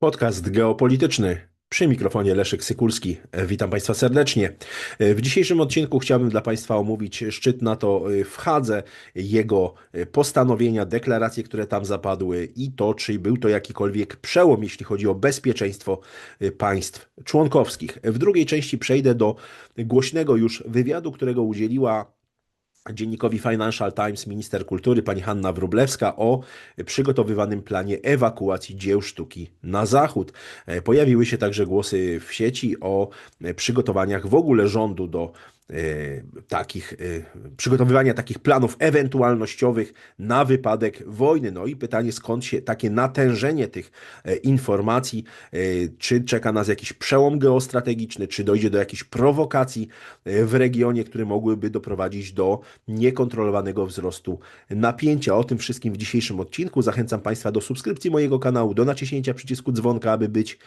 Podcast geopolityczny. Przy mikrofonie Leszek Sykulski. Witam Państwa serdecznie. W dzisiejszym odcinku chciałbym dla Państwa omówić szczyt NATO w Hadze, jego postanowienia, deklaracje, które tam zapadły i to, czy był to jakikolwiek przełom, jeśli chodzi o bezpieczeństwo państw członkowskich. W drugiej części przejdę do głośnego już wywiadu, którego udzieliła dziennikowi Financial Times minister kultury pani Hanna Wróblewska o przygotowywanym planie ewakuacji dzieł sztuki na zachód. E, pojawiły się także głosy w sieci o przygotowaniach w ogóle rządu do E, takich, e, przygotowywania takich planów ewentualnościowych na wypadek wojny. No i pytanie, skąd się takie natężenie tych e, informacji, czy czeka nas jakiś przełom geostrategiczny, czy dojdzie do jakichś prowokacji w regionie, które mogłyby doprowadzić do niekontrolowanego wzrostu napięcia. O tym wszystkim w dzisiejszym odcinku. Zachęcam Państwa do subskrypcji mojego kanału, do naciśnięcia przycisku dzwonka, aby być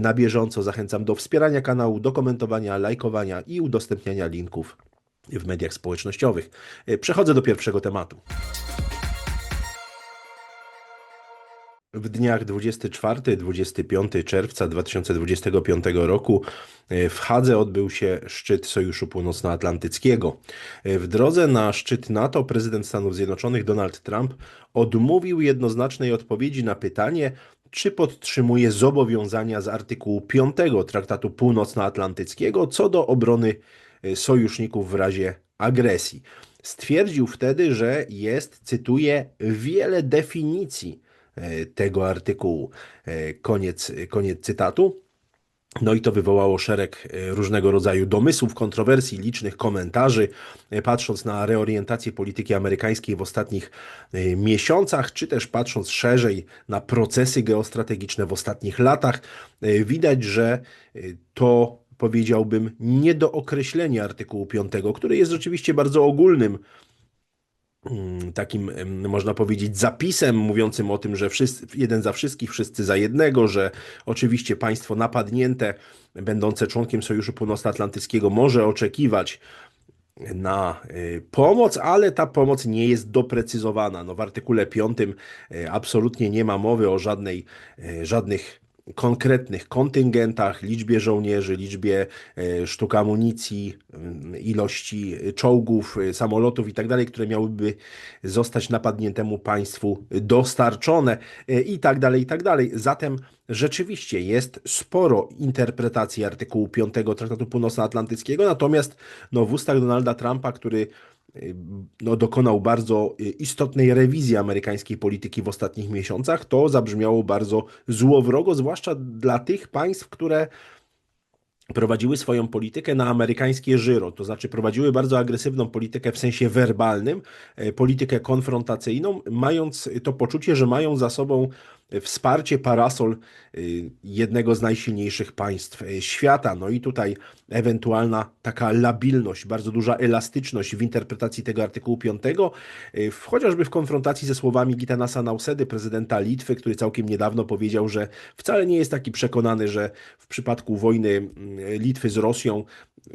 na bieżąco. Zachęcam do wspierania kanału, do komentowania, lajkowania i udostępniania linków linków w mediach społecznościowych. E, przechodzę do pierwszego tematu. W dniach 24-25 czerwca 2025 roku e, w Hadze odbył się szczyt Sojuszu Północnoatlantyckiego. E, w drodze na szczyt NATO prezydent Stanów Zjednoczonych Donald Trump odmówił jednoznacznej odpowiedzi na pytanie, czy podtrzymuje zobowiązania z artykułu 5 Traktatu Północnoatlantyckiego co do obrony sojuszników w razie agresji. Stwierdził wtedy, że jest, cytuję, wiele definicji y, tego artykułu. Y, koniec, koniec cytatu. No i to wywołało szereg różnego rodzaju domysłów, kontrowersji, licznych komentarzy. Patrząc na reorientację polityki amerykańskiej w ostatnich miesiącach, czy też patrząc szerzej na procesy geostrategiczne w ostatnich latach, widać, że to powiedziałbym, niedookreślenie artykułu 5, który jest rzeczywiście bardzo ogólnym mm, takim, można powiedzieć, zapisem mówiącym o tym, że wszyscy, jeden za wszystkich, wszyscy za jednego, że oczywiście państwo napadnięte, będące członkiem Sojuszu Północnoatlantyckiego, może oczekiwać na y, pomoc, ale ta pomoc nie jest doprecyzowana. No w artykule 5 y, absolutnie nie ma mowy o żadnej, y, żadnych konkretnych kontyngentach, liczbie żołnierzy, liczbie e, sztuk amunicji, mm, ilości czołgów, e, samolotów itd., tak które miałyby zostać napadniętemu państwu dostarczone e, i tak dalej, i tak dalej. Zatem rzeczywiście jest sporo interpretacji artykułu 5 Traktatu Północnoatlantyckiego, natomiast no, w ustach Donalda Trumpa, który no, dokonał bardzo y, istotnej rewizji amerykańskiej polityki w ostatnich miesiącach, to zabrzmiało bardzo złowrogo, zwłaszcza dla tych państw, które prowadziły swoją politykę na amerykańskie żyro, to znaczy prowadziły bardzo agresywną politykę w sensie werbalnym, e, politykę konfrontacyjną, mając to poczucie, że mają za sobą wsparcie parasol y, jednego z najsilniejszych państw y, świata. No i tutaj ewentualna taka labilność, bardzo duża elastyczność w interpretacji tego artykułu 5, y, chociażby w konfrontacji ze słowami Gitanasa Nausedy, prezydenta Litwy, który całkiem niedawno powiedział, że wcale nie jest taki przekonany, że w przypadku wojny Litwy z Rosją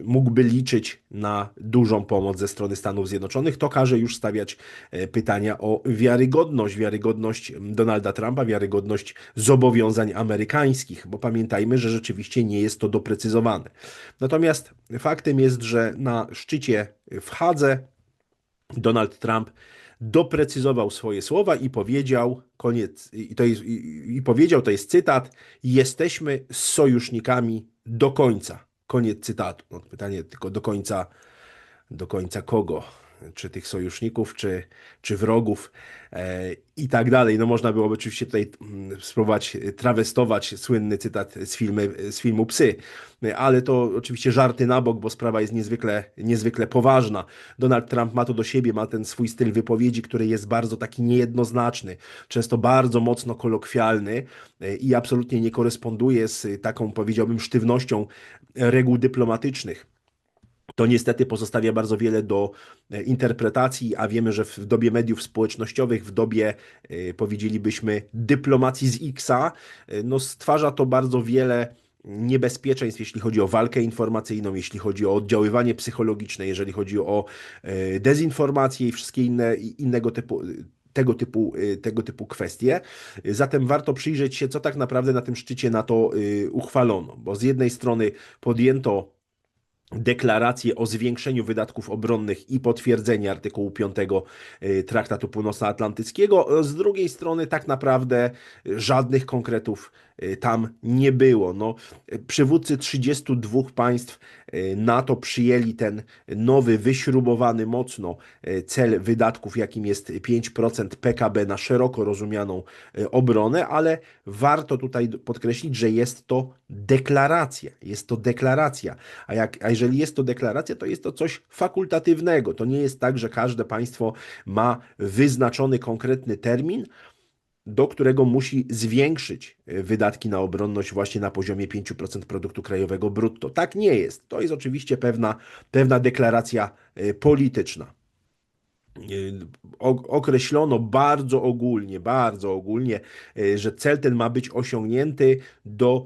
mógłby liczyć na dużą pomoc ze strony Stanów Zjednoczonych, to każe już stawiać e, pytania o wiarygodność, wiarygodność Donalda Trumpa, wiarygodność zobowiązań amerykańskich, bo pamiętajmy, że rzeczywiście nie jest to doprecyzowane. Natomiast faktem jest, że na szczycie w Hadze Donald Trump doprecyzował swoje słowa i powiedział, koniec, i, to jest, i, i powiedział, to jest cytat, jesteśmy sojusznikami do końca. Koniec cytatu. No, pytanie tylko do końca, do końca kogo? Czy tych sojuszników, czy, czy wrogów i tak dalej. No można byłoby oczywiście tutaj mm, spróbować trawestować słynny cytat z, filmy, z filmu Psy, ale to oczywiście żarty na bok, bo sprawa jest niezwykle, niezwykle poważna. Donald Trump ma to do siebie, ma ten swój styl wypowiedzi, który jest bardzo taki niejednoznaczny, często bardzo mocno kolokwialny e, i absolutnie nie koresponduje z taką, powiedziałbym, sztywnością reguł dyplomatycznych. To niestety pozostawia bardzo wiele do e, interpretacji, a wiemy, że w dobie mediów społecznościowych, w dobie e, powiedzielibyśmy dyplomacji z Xa, e, no stwarza to bardzo wiele niebezpieczeństw, jeśli chodzi o walkę informacyjną, jeśli chodzi o oddziaływanie psychologiczne, jeżeli chodzi o dezinformację i wszystkie inne, innego typu tego typu, tego typu kwestie. Zatem warto przyjrzeć się, co tak naprawdę na tym szczycie NATO uchwalono, bo z jednej strony podjęto deklarację o zwiększeniu wydatków obronnych i potwierdzenie artykułu 5 y, Traktatu Północnoatlantyckiego. Z drugiej strony tak naprawdę żadnych konkretów y, tam nie było. No, przywódcy 32 państw y, NATO przyjęli ten nowy, wyśrubowany mocno cel wydatków, jakim jest 5% PKB na szeroko rozumianą obronę, ale warto tutaj podkreślić, że jest to deklaracja. Jest to deklaracja. A, jak, a jeżeli jest to deklaracja, to jest to coś fakultatywnego. To nie jest tak, że każde państwo ma wyznaczony konkretny termin, do którego musi zwiększyć e, wydatki na obronność właśnie na poziomie 5% produktu krajowego brutto. Tak nie jest. To jest oczywiście pewna, pewna deklaracja e, polityczna określono bardzo ogólnie, bardzo ogólnie, e, że cel ten ma być osiągnięty do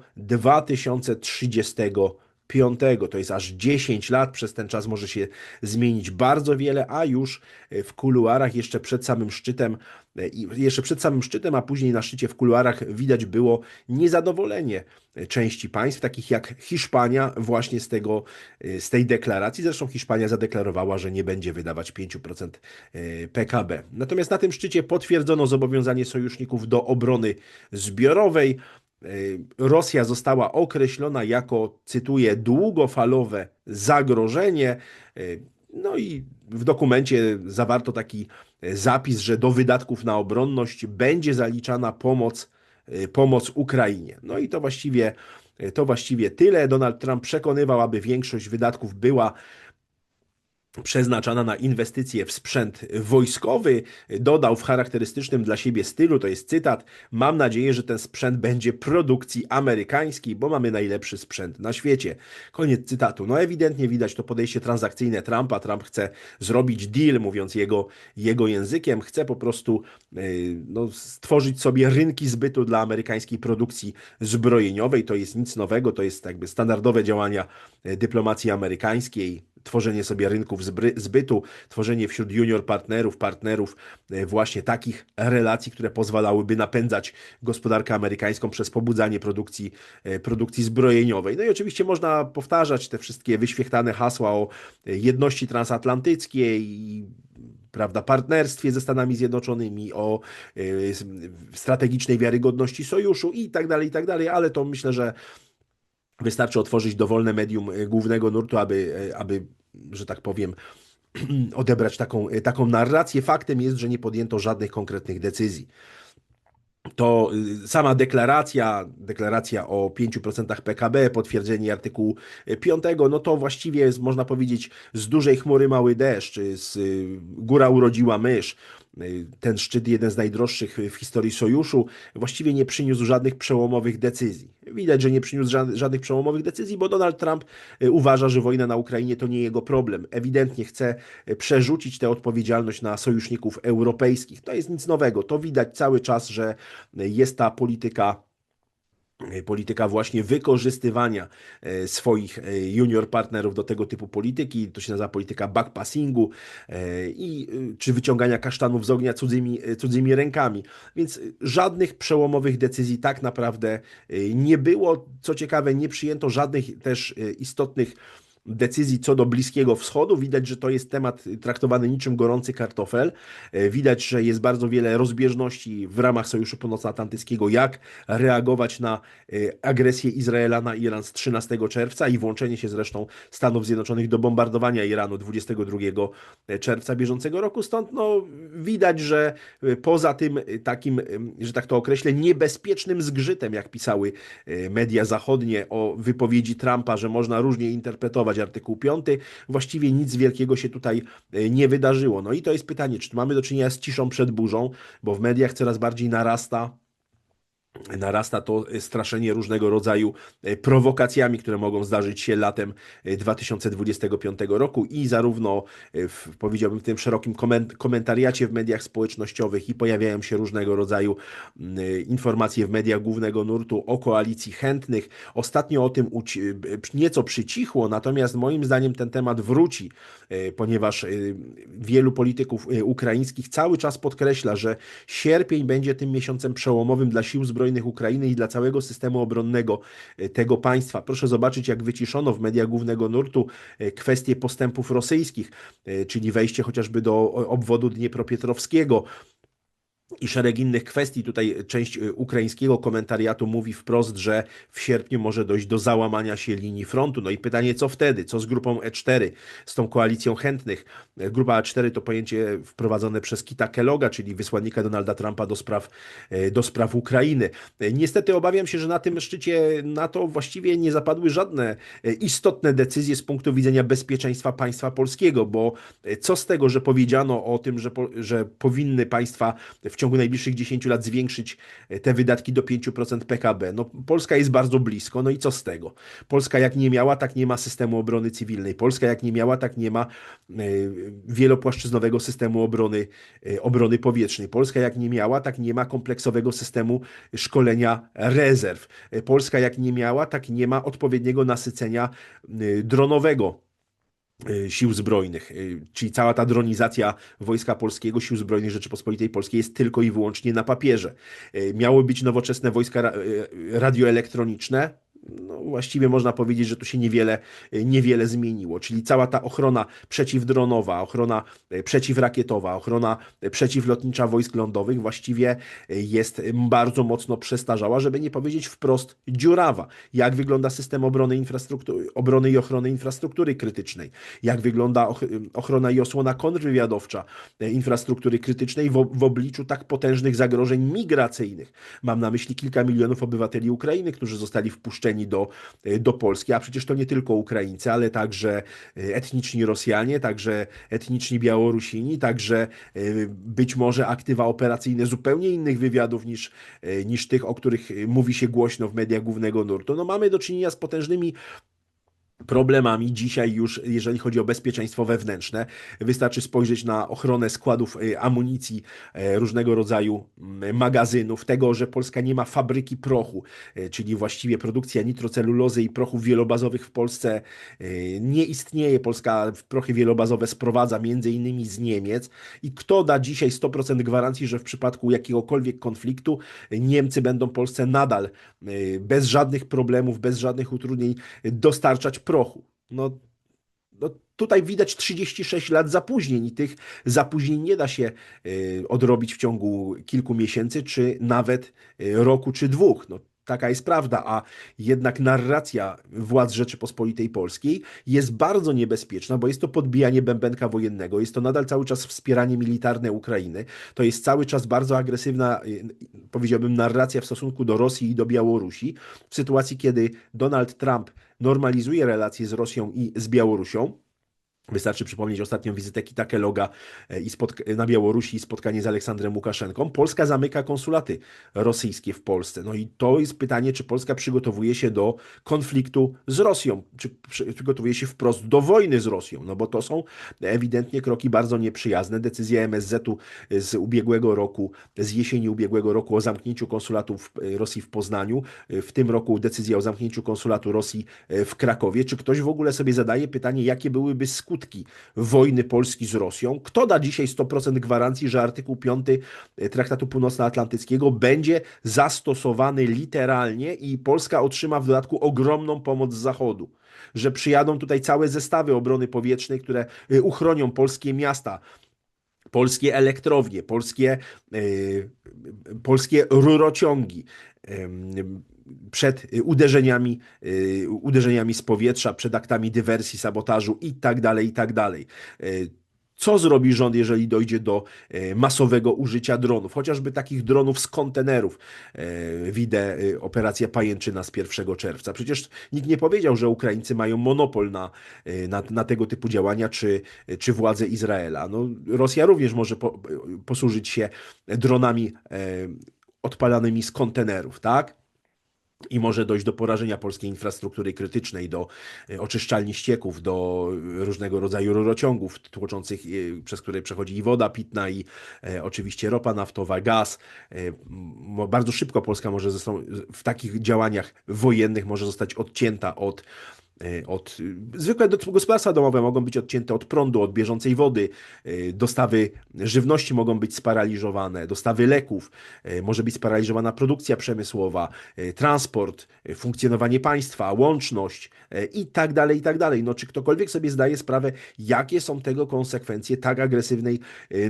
2035. To jest aż 10 lat, przez ten czas może się zmienić bardzo wiele, a już w kuluarach jeszcze przed samym szczytem i jeszcze przed samym szczytem, a później na szczycie w kuluarach widać było niezadowolenie części państw, takich jak Hiszpania, właśnie z, tego, z tej deklaracji. Zresztą Hiszpania zadeklarowała, że nie będzie wydawać 5% e, PKB. Natomiast na tym szczycie potwierdzono zobowiązanie sojuszników do obrony zbiorowej. E, Rosja została określona jako, cytuję, długofalowe zagrożenie. E, no i w dokumencie zawarto taki zapis, że do wydatków na obronność będzie zaliczana pomoc, y, pomoc Ukrainie. No i to właściwie, to właściwie tyle. Donald Trump przekonywał, aby większość wydatków była przeznaczana na inwestycje w sprzęt wojskowy. Dodał w charakterystycznym dla siebie stylu, to jest cytat, mam nadzieję, że ten sprzęt będzie produkcji amerykańskiej, bo mamy najlepszy sprzęt na świecie. Koniec cytatu. No ewidentnie widać to podejście transakcyjne Trumpa. Trump chce zrobić deal, mówiąc jego, jego językiem, chce po prostu yy, no, stworzyć sobie rynki zbytu dla amerykańskiej produkcji zbrojeniowej. To jest nic nowego, to jest jakby standardowe działania dyplomacji amerykańskiej tworzenie sobie rynków zbytu, tworzenie wśród junior partnerów, partnerów e, właśnie takich relacji, które pozwalałyby napędzać gospodarkę amerykańską przez pobudzanie produkcji, e, produkcji zbrojeniowej. No i oczywiście można powtarzać te wszystkie wyświechtane hasła o e, jedności transatlantyckiej i prawda, partnerstwie ze Stanami Zjednoczonymi, o strategicznej wiarygodności sojuszu i tak dalej, i tak dalej, ale to myślę, że Wystarczy otworzyć dowolne medium głównego nurtu, aby, aby że tak powiem, odebrać taką, taką narrację. Faktem jest, że nie podjęto żadnych konkretnych decyzji. To y, sama deklaracja, deklaracja o 5% PKB, potwierdzenie artykułu 5, no to właściwie jest, można powiedzieć, z dużej chmury mały deszcz, z y, góra urodziła mysz. Ten szczyt, jeden z najdroższych w historii sojuszu, właściwie nie przyniósł żadnych przełomowych decyzji. Widać, że nie przyniósł żadnych przełomowych decyzji, bo Donald Trump y, uważa, że wojna na Ukrainie to nie jego problem. Ewidentnie chce y, przerzucić tę odpowiedzialność na sojuszników europejskich. To jest nic nowego. To widać cały czas, że y, jest ta polityka polityka właśnie wykorzystywania e, swoich e, junior partnerów do tego typu polityki, to się nazywa polityka backpassingu i czy wyciągania kasztanów z ognia cudzymi, cudzymi rękami. Więc żadnych przełomowych decyzji tak naprawdę nie było. Co ciekawe, nie przyjęto żadnych też istotnych decyzji co do Bliskiego Wschodu. Widać, że to jest temat traktowany niczym gorący kartofel. E, widać, że jest bardzo wiele rozbieżności w ramach Sojuszu Północnoatlantyckiego, jak reagować na e, agresję Izraela na Iran z 13 czerwca i włączenie się zresztą Stanów Zjednoczonych do bombardowania Iranu 22 czerwca bieżącego roku. Stąd no, widać, że e, poza tym takim, że tak to określę, niebezpiecznym zgrzytem, jak pisały media zachodnie o wypowiedzi Trumpa, że można różnie interpretować artykuł 5. Właściwie nic wielkiego się tutaj e, nie wydarzyło. No i to jest pytanie, czy mamy do czynienia z ciszą przed burzą, bo w mediach coraz bardziej narasta narasta to straszenie różnego rodzaju e, prowokacjami, które mogą zdarzyć się latem 2025 e, roku i zarówno e, w, powiedziałbym w tym szerokim komentariacie w mediach społecznościowych i pojawiają się różnego rodzaju informacje w mediach głównego nurtu o koalicji chętnych. Ostatnio o tym nieco przycichło, natomiast moim zdaniem ten temat wróci, ponieważ wielu polityków ukraińskich cały czas podkreśla, że sierpień będzie tym miesiącem przełomowym dla sił zbrojnych Zbrojnych Ukrainy i dla całego systemu obronnego e, tego państwa. Proszę zobaczyć, jak wyciszono w mediach głównego nurtu e, kwestie postępów rosyjskich, e, czyli wejście chociażby do obwodu Dniepropietrowskiego, i szereg innych kwestii. Tutaj część y, ukraińskiego komentariatu mówi wprost, że w sierpniu może dojść do załamania się linii frontu. No i pytanie, co wtedy? Co z grupą E4, z tą koalicją chętnych? Grupa E4 to pojęcie wprowadzone przez Kita Kelloga, czyli wysłannika Donalda Trumpa do spraw, e, do spraw Ukrainy. Niestety obawiam się, że na tym szczycie NATO właściwie nie zapadły żadne istotne decyzje z punktu widzenia bezpieczeństwa państwa polskiego, bo co z tego, że powiedziano o tym, że, że powinny państwa w ciągu najbliższych 10 lat zwiększyć e, te wydatki do 5% PKB. No, Polska jest bardzo blisko, no i co z tego? Polska jak nie miała, tak nie ma systemu obrony cywilnej. Polska jak nie miała, tak nie ma e, wielopłaszczyznowego systemu obrony, e, obrony powietrznej. Polska jak nie miała, tak nie ma kompleksowego systemu szkolenia rezerw. Polska jak nie miała, tak nie ma odpowiedniego nasycenia dronowego sił Zbrojnych, y, czyli cała ta dronizacja Wojska Polskiego, Sił Zbrojnych Rzeczypospolitej Polskiej jest tylko i wyłącznie na papierze. Y, miały być nowoczesne wojska radioelektroniczne, no, właściwie można powiedzieć, że tu się niewiele, niewiele zmieniło. Czyli cała ta ochrona przeciwdronowa, ochrona e, przeciwrakietowa, ochrona e, przeciwlotnicza wojsk lądowych właściwie e, jest bardzo mocno przestarzała, żeby nie powiedzieć wprost dziurawa. Jak wygląda system obrony, infrastruktury, obrony i ochrony infrastruktury krytycznej? Jak wygląda ochrona i osłona kontrwywiadowcza infrastruktury krytycznej w, w obliczu tak potężnych zagrożeń migracyjnych? Mam na myśli kilka milionów obywateli Ukrainy, którzy zostali wpuszczeni do, e, do Polski, a przecież to nie tylko Ukraińcy, ale także e, etniczni Rosjanie, także etniczni Białorusini, także e, być może aktywa operacyjne zupełnie innych wywiadów niż, niż tych, o których mówi się głośno w mediach głównego nurtu. No mamy do czynienia z potężnymi problemami dzisiaj już, jeżeli chodzi o bezpieczeństwo wewnętrzne. Wystarczy spojrzeć na ochronę składów y, amunicji, e, różnego rodzaju magazynów, tego, że Polska nie ma fabryki prochu, e, czyli właściwie produkcja nitrocelulozy i prochów wielobazowych w Polsce e, nie istnieje. Polska prochy wielobazowe sprowadza między innymi z Niemiec i kto da dzisiaj 100% gwarancji, że w przypadku jakiegokolwiek konfliktu Niemcy będą Polsce nadal bez żadnych problemów, bez żadnych utrudnień dostarczać prochu. No, no tutaj widać 36 lat zapóźnień i tych zapóźnień nie da się y, odrobić w ciągu kilku miesięcy, czy nawet y, roku, czy dwóch. No, Taka jest prawda, a jednak narracja władz Rzeczypospolitej Polskiej jest bardzo niebezpieczna, bo jest to podbijanie bębenka wojennego, jest to nadal cały czas wspieranie militarne Ukrainy, to jest cały czas bardzo agresywna, y, powiedziałbym, narracja w stosunku do Rosji i do Białorusi, w sytuacji, kiedy Donald Trump normalizuje relacje z Rosją i z Białorusią. Wystarczy przypomnieć ostatnią wizytę Kita Kelloga e, i na Białorusi i spotkanie z Aleksandrem Łukaszenką. Polska zamyka konsulaty rosyjskie w Polsce. No i to jest pytanie, czy Polska przygotowuje się do konfliktu z Rosją, czy przygotowuje się wprost do wojny z Rosją, no bo to są ewidentnie kroki bardzo nieprzyjazne. Decyzja MSZ-u z ubiegłego roku, z jesieni ubiegłego roku o zamknięciu konsulatu w e, Rosji w Poznaniu, e, w tym roku decyzja o zamknięciu konsulatu Rosji w Krakowie. Czy ktoś w ogóle sobie zadaje pytanie, jakie byłyby skutki skutki wojny Polski z Rosją. Kto da dzisiaj 100% gwarancji, że artykuł 5 Traktatu Północnoatlantyckiego będzie zastosowany literalnie i Polska otrzyma w dodatku ogromną pomoc z Zachodu? Że przyjadą tutaj całe zestawy obrony powietrznej, które y, uchronią polskie miasta, polskie elektrownie, polskie, yy, polskie rurociągi. Yy, przed y, uderzeniami, y, uderzeniami z powietrza, przed aktami dywersji, sabotażu i tak dalej, i tak. Y, co zrobi rząd, jeżeli dojdzie do masowego użycia dronów? Chociażby takich dronów z kontenerów. Widzę operacja Pajęczyna z 1 czerwca. Przecież nikt nie powiedział, że Ukraińcy mają monopol na, na, na tego typu działania, czy, czy władze Izraela. No, Rosja również może po, posłużyć się dronami odpalanymi z kontenerów, tak? I może dojść do porażenia polskiej infrastruktury krytycznej, do e, oczyszczalni ścieków, do różnego rodzaju rurociągów tłoczących, e, przez które przechodzi i woda pitna, i e, oczywiście ropa naftowa, gaz. Bardzo szybko Polska może w takich działaniach wojennych może zostać odcięta od E, od zwykłe gospodarstwa domowe mogą być odcięte od prądu, od bieżącej wody, e, dostawy żywności mogą być sparaliżowane, dostawy leków, e, może być sparaliżowana produkcja przemysłowa, transport, funkcjonowanie państwa, łączność i tak dalej, i tak dalej. No, czy ktokolwiek sobie zdaje sprawę, jakie są tego konsekwencje tak agresywnej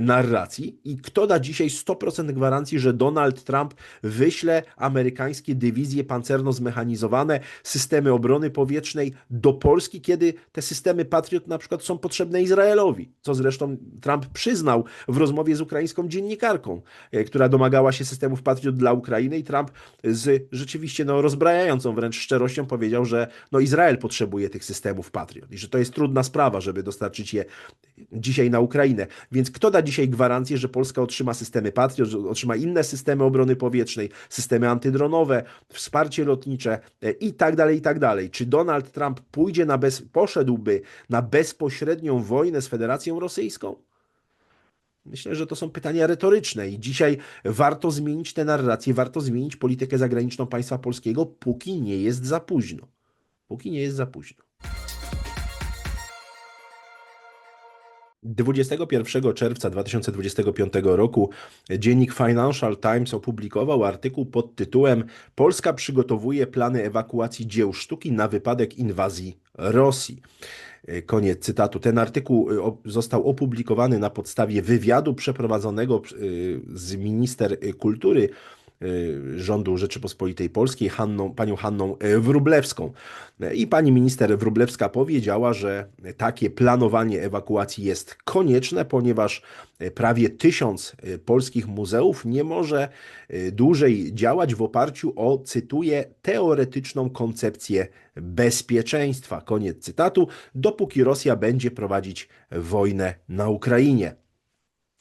narracji? I kto da dzisiaj 100% gwarancji, że Donald Trump wyśle amerykańskie dywizje pancerno zmechanizowane, systemy obrony powietrznej do Polski, kiedy te systemy Patriot na przykład są potrzebne Izraelowi, co zresztą Trump przyznał w rozmowie z ukraińską dziennikarką, e, która domagała się systemów Patriot dla Ukrainy i Trump z rzeczywiście no, rozbrajającą wręcz szczerością powiedział, że no, Izrael potrzebuje tych systemów Patriot i że to jest trudna sprawa, żeby dostarczyć je dzisiaj na Ukrainę. Więc kto da dzisiaj gwarancję, że Polska otrzyma systemy Patriot, otrzyma inne systemy obrony powietrznej, systemy antydronowe, wsparcie lotnicze e, i tak dalej, i tak dalej. Czy Donald Trump Trump pójdzie na bez, poszedłby na bezpośrednią wojnę z Federacją Rosyjską? Myślę, że to są pytania retoryczne i dzisiaj warto zmienić tę narrację, warto zmienić politykę zagraniczną państwa polskiego, póki nie jest za późno. Póki nie jest za późno. 21 czerwca 2025 roku dziennik Financial Times opublikował artykuł pod tytułem Polska przygotowuje plany ewakuacji dzieł sztuki na wypadek inwazji Rosji. Koniec cytatu. Ten artykuł y, został opublikowany na podstawie wywiadu przeprowadzonego y, z minister kultury Y, rządu Rzeczypospolitej Polskiej, Hanną, panią Hanną y, Wrublewską. I pani minister Wrublewska powiedziała, że takie planowanie ewakuacji jest konieczne, ponieważ prawie tysiąc y, polskich muzeów nie może dłużej działać w oparciu o, cytuję, teoretyczną koncepcję bezpieczeństwa. Koniec cytatu. Dopóki Rosja będzie prowadzić wojnę na Ukrainie.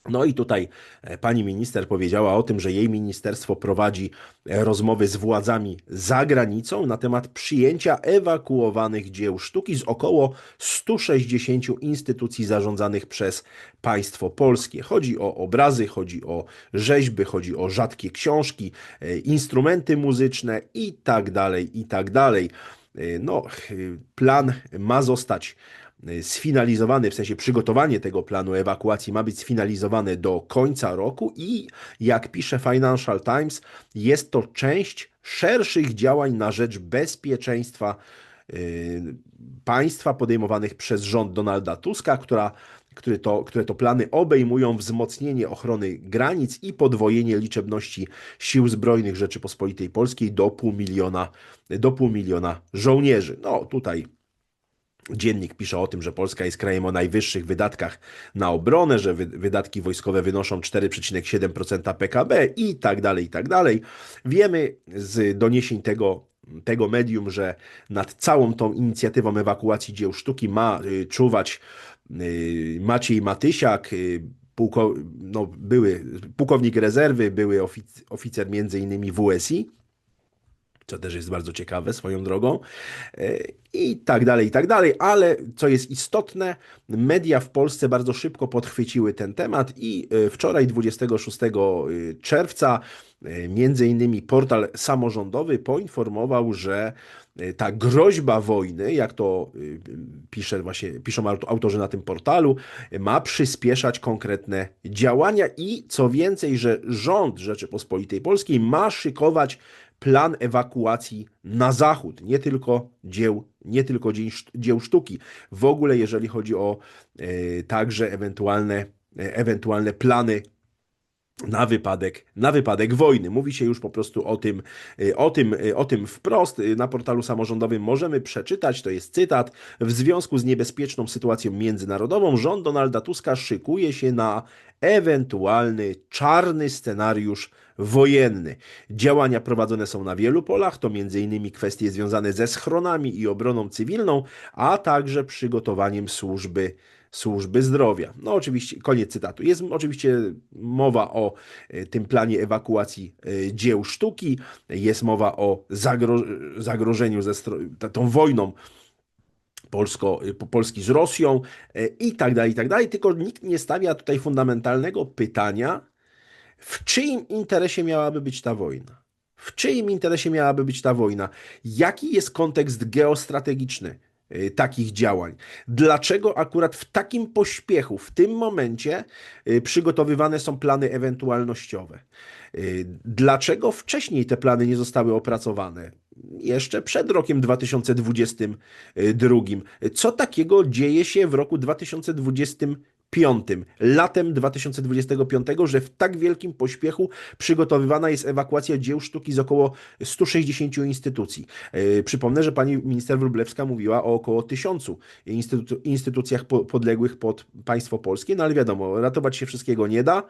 No i tutaj e, pani minister powiedziała o tym, że jej ministerstwo prowadzi e, rozmowy z władzami za granicą na temat przyjęcia ewakuowanych dzieł sztuki z około 160 instytucji zarządzanych przez państwo polskie. Chodzi o obrazy, chodzi o rzeźby, chodzi o rzadkie książki, e, instrumenty muzyczne i tak dalej, i tak dalej. No, plan ma zostać sfinalizowany, w sensie przygotowanie tego planu ewakuacji ma być sfinalizowane do końca roku i jak pisze Financial Times, jest to część szerszych działań na rzecz bezpieczeństwa y, państwa podejmowanych przez rząd Donalda Tuska, która które to, które to plany obejmują wzmocnienie ochrony granic i podwojenie liczebności sił zbrojnych Rzeczypospolitej Polskiej do pół miliona, do pół miliona żołnierzy. No tutaj Dziennik pisze o tym, że Polska jest krajem o najwyższych wydatkach na obronę, że wydatki wojskowe wynoszą 4,7% PKB i tak dalej, i tak dalej. Wiemy z doniesień tego, tego medium, że nad całą tą inicjatywą ewakuacji dzieł sztuki ma y, czuwać y, Maciej Matysiak, y, pułko, no, były pułkownik rezerwy, były oficer między innymi WSI co też jest bardzo ciekawe swoją drogą, e, i tak dalej, i tak dalej, ale co jest istotne, media w Polsce bardzo szybko podchwyciły ten temat i e, wczoraj 26 e, czerwca między innymi portal samorządowy poinformował, że ta groźba wojny, jak to pisze właśnie, piszą autorzy na tym portalu, ma przyspieszać konkretne działania i co więcej, że rząd Rzeczypospolitej Polskiej ma szykować plan ewakuacji na zachód, nie tylko dzieł, nie tylko dzieł sztuki. W ogóle, jeżeli chodzi o e, także ewentualne, e, ewentualne plany na wypadek, na wypadek wojny. Mówi się już po prostu o tym, e, o, tym, o tym wprost. Na portalu samorządowym możemy przeczytać, to jest cytat, w związku z niebezpieczną sytuacją międzynarodową rząd Donalda Tuska szykuje się na ewentualny czarny scenariusz wojenny. Działania prowadzone są na wielu polach, to m.in. kwestie związane ze schronami i obroną cywilną, a także przygotowaniem służby służby zdrowia. No oczywiście, koniec cytatu. Jest oczywiście mowa o e, tym planie ewakuacji e, dzieł sztuki, jest mowa o zagro zagrożeniu ze tą wojną Polsko, Polski z Rosją i tak dalej, i tak dalej, tylko nikt nie stawia tutaj fundamentalnego pytania, w czyim interesie miałaby być ta wojna? W czyim interesie miałaby być ta wojna? Jaki jest kontekst geostrategiczny y, takich działań? Dlaczego akurat w takim pośpiechu, w tym momencie y, przygotowywane są plany ewentualnościowe? Y, dlaczego wcześniej te plany nie zostały opracowane? Jeszcze przed rokiem 2022. Co takiego dzieje się w roku 2025? latem 2025, że w tak wielkim pośpiechu przygotowywana jest ewakuacja dzieł sztuki z około 160 instytucji. E, przypomnę, że pani minister Wróblewska mówiła o około tysiącu instytu instytucjach podległych pod państwo polskie, no ale wiadomo, ratować się wszystkiego nie da.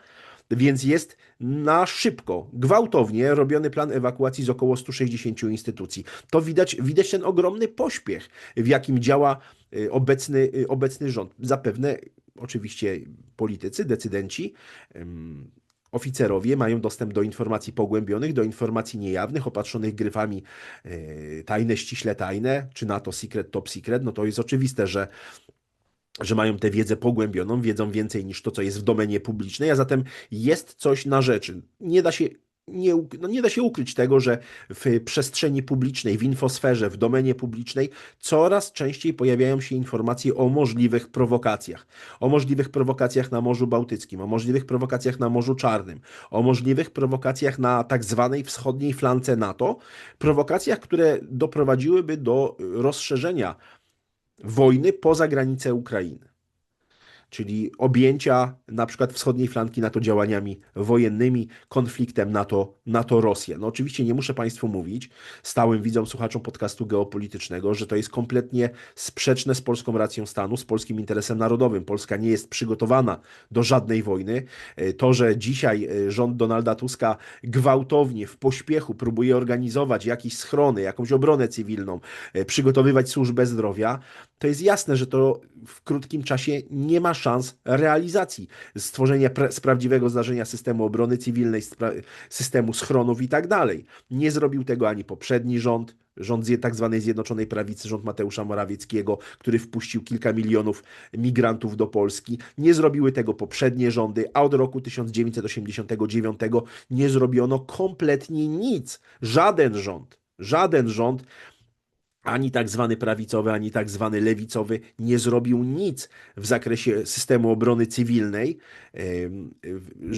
Więc jest na szybko, gwałtownie robiony plan ewakuacji z około 160 instytucji. To widać, widać ten ogromny pośpiech, w jakim działa e, obecny, e, obecny rząd. Zapewne oczywiście politycy, decydenci, oficerowie mają dostęp do informacji pogłębionych, do informacji niejawnych, opatrzonych gryfami e, tajne, ściśle tajne, czy NATO secret, top secret, no to jest oczywiste, że że mają tę wiedzę pogłębioną, wiedzą więcej niż to, co jest w domenie publicznej, a zatem jest coś na rzeczy. Nie da się nie, no nie da się ukryć tego, że w przestrzeni publicznej, w infosferze, w domenie publicznej coraz częściej pojawiają się informacje o możliwych prowokacjach. O możliwych prowokacjach na Morzu Bałtyckim, o możliwych prowokacjach na Morzu Czarnym, o możliwych prowokacjach na tak zwanej wschodniej flance NATO. Prowokacjach, które doprowadziłyby do rozszerzenia wojny poza granice Ukrainy czyli objęcia na przykład wschodniej flanki NATO działaniami wojennymi, konfliktem NATO, NATO-Rosja. No oczywiście nie muszę Państwu mówić, stałym widzom, słuchaczom podcastu geopolitycznego, że to jest kompletnie sprzeczne z polską racją stanu, z polskim interesem narodowym. Polska nie jest przygotowana do żadnej wojny. To, że dzisiaj e, rząd Donalda Tuska gwałtownie, w pośpiechu próbuje organizować jakieś schrony, jakąś obronę cywilną, e, przygotowywać służbę zdrowia, to jest jasne, że to w krótkim czasie nie ma szans realizacji stworzenia z prawdziwego zdarzenia systemu obrony cywilnej, systemu schronów i tak dalej. Nie zrobił tego ani poprzedni rząd, rząd tak zwanej Zjednoczonej Prawicy, rząd Mateusza Morawieckiego, który wpuścił kilka milionów migrantów do Polski. Nie zrobiły tego poprzednie rządy, a od roku 1989 nie zrobiono kompletnie nic. Żaden rząd, żaden rząd ani tak zwany prawicowy, ani tak zwany lewicowy nie zrobił nic w zakresie systemu obrony cywilnej,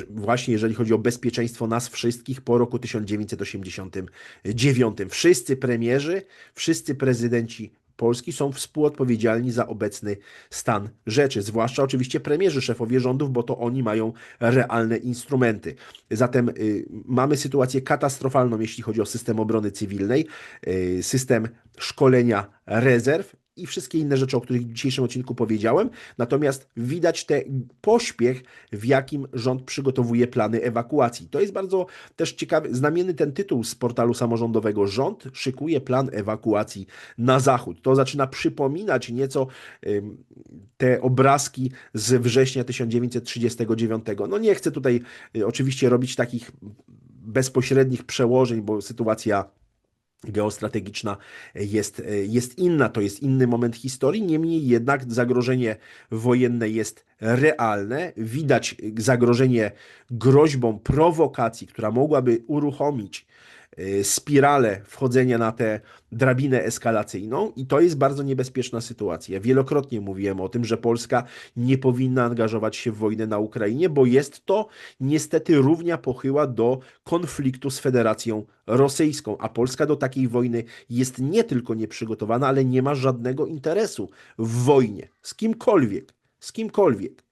właśnie jeżeli chodzi o bezpieczeństwo nas wszystkich po roku 1989. Wszyscy premierzy, wszyscy prezydenci Polski są współodpowiedzialni za obecny stan rzeczy, zwłaszcza oczywiście premierzy, szefowie rządów, bo to oni mają realne instrumenty. Zatem y, mamy sytuację katastrofalną, jeśli chodzi o system obrony cywilnej, y, system szkolenia rezerw i wszystkie inne rzeczy, o których w dzisiejszym odcinku powiedziałem. Natomiast widać ten pośpiech, w jakim rząd przygotowuje plany ewakuacji. To jest bardzo też ciekawy, znamienny ten tytuł z portalu samorządowego. Rząd szykuje plan ewakuacji na zachód. To zaczyna przypominać nieco te obrazki z września 1939. No nie chcę tutaj y, oczywiście robić takich bezpośrednich przełożeń, bo sytuacja geostrategiczna jest, jest inna, to jest inny moment historii, niemniej jednak zagrożenie wojenne jest realne. Widać zagrożenie groźbą prowokacji, która mogłaby uruchomić spiralę wchodzenia na tę drabinę eskalacyjną i to jest bardzo niebezpieczna sytuacja. Wielokrotnie mówiłem o tym, że Polska nie powinna angażować się w wojnę na Ukrainie, bo jest to niestety równia pochyła do konfliktu z Federacją Rosyjską, a Polska do takiej wojny jest nie tylko nieprzygotowana, ale nie ma żadnego interesu w wojnie z kimkolwiek, z kimkolwiek.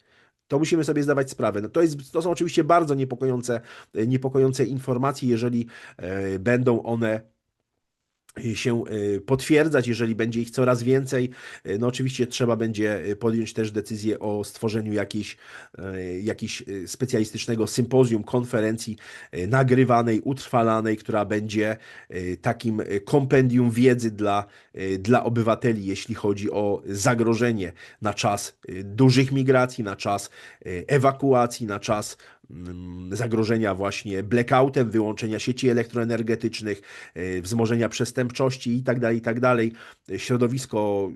To musimy sobie zdawać sprawę. No to, jest, to są oczywiście bardzo niepokojące, niepokojące informacje, jeżeli e, będą one się y, potwierdzać, jeżeli będzie ich coraz więcej. Y, No oczywiście trzeba będzie y, podjąć też decyzję o stworzeniu jakiejś, jakiejś specjalistycznego sympozjum, konferencji nagrywanej, utrwalanej, która będzie takim kompendium wiedzy dla, dla obywateli, jeśli chodzi o zagrożenie na czas dużych migracji, na czas ewakuacji, na czas zagrożenia właśnie blackoutem, wyłączenia sieci elektroenergetycznych, y, wzmożenia przestępczości i tak dalej, i tak. Środowisko,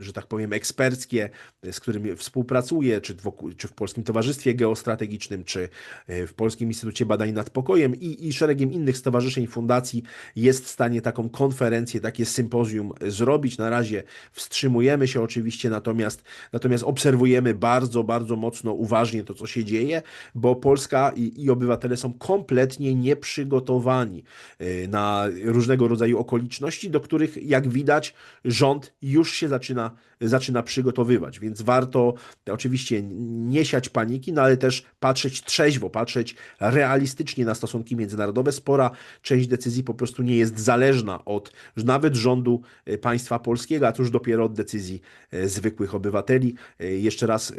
y, że tak powiem, eksperckie, y, z którym współpracuję, czy, czy w Polskim Towarzystwie Geostrategicznym, czy y, w Polskim Instytucie Badań nad Pokojem i, i szeregiem innych stowarzyszeń, fundacji jest w stanie taką konferencję, takie sympozjum zrobić. Na razie wstrzymujemy się oczywiście, natomiast, natomiast obserwujemy bardzo, bardzo mocno, uważnie to, co się dzieje, bo Polska i, i obywatele są kompletnie nieprzygotowani y, na różnego rodzaju okoliczności, do których, jak widać, rząd już się zaczyna, zaczyna przygotowywać. Więc warto oczywiście nie siać paniki, no ale też patrzeć trzeźwo, patrzeć realistycznie na stosunki międzynarodowe. Spora część decyzji po prostu nie jest zależna od nawet rządu y, państwa polskiego, a cóż dopiero od decyzji y, zwykłych obywateli. Jeszcze raz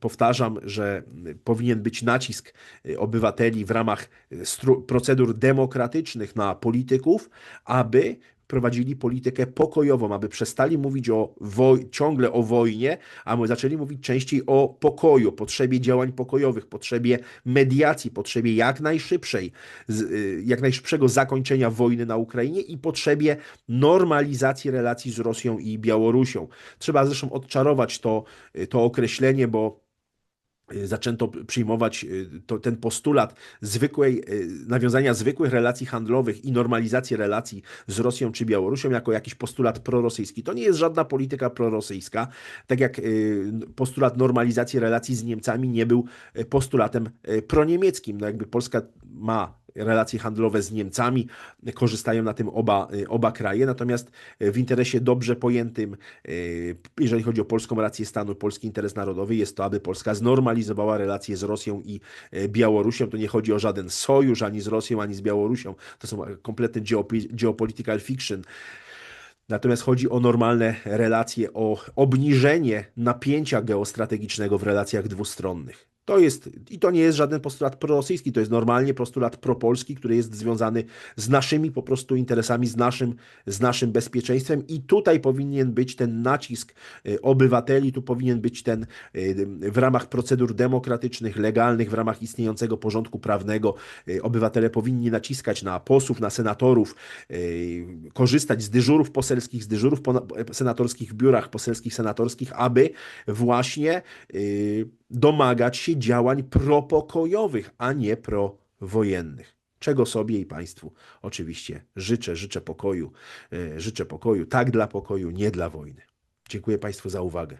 powtarzam, że powinien być nacisk y, obywateli w ramach y, procedur demokratycznych na polityków, aby prowadzili politykę pokojową, aby przestali mówić o ciągle o wojnie, a my zaczęli mówić częściej o pokoju, potrzebie działań pokojowych, potrzebie mediacji, potrzebie jak najszybszej, y, jak najszybszego zakończenia wojny na Ukrainie i potrzebie normalizacji relacji z Rosją i Białorusią. Trzeba zresztą odczarować to, to określenie, bo zaczęto przyjmować y, to, ten postulat zwykłej, y, nawiązania zwykłych relacji handlowych i normalizacji relacji z Rosją czy Białorusią jako jakiś postulat prorosyjski. To nie jest żadna polityka prorosyjska, tak jak y, postulat normalizacji relacji z Niemcami nie był y, postulatem y, proniemieckim. No jakby Polska ma relacje handlowe z Niemcami, korzystają na tym oba, y, oba kraje, natomiast y, w interesie dobrze pojętym, y, jeżeli chodzi o polską rację stanu, polski interes narodowy, jest to, aby Polska znormalizowała relacje z Rosją i Białorusią. To nie chodzi o żaden sojusz ani z Rosją, ani z Białorusią. To są kompletne geopolitical fiction. Natomiast chodzi o normalne relacje, o obniżenie napięcia geostrategicznego w relacjach dwustronnych. To jest, i to nie jest żaden postulat prorosyjski, to jest normalnie postulat propolski, który jest związany z naszymi po prostu interesami, z naszym, z naszym bezpieczeństwem i tutaj powinien być ten nacisk y, obywateli, tu powinien być ten y, w ramach procedur demokratycznych, legalnych, w ramach istniejącego porządku prawnego. y, Obywatele powinni naciskać na posłów, na senatorów, korzystać z dyżurów poselskich, z dyżurów senatorskich w biurach poselskich, senatorskich, aby właśnie domagać się działań propokojowych, a nie prowojennych. Czego sobie i Państwu oczywiście życzę, życzę pokoju, y, życzę pokoju, tak dla pokoju, nie dla wojny. Dziękuję Państwu za uwagę.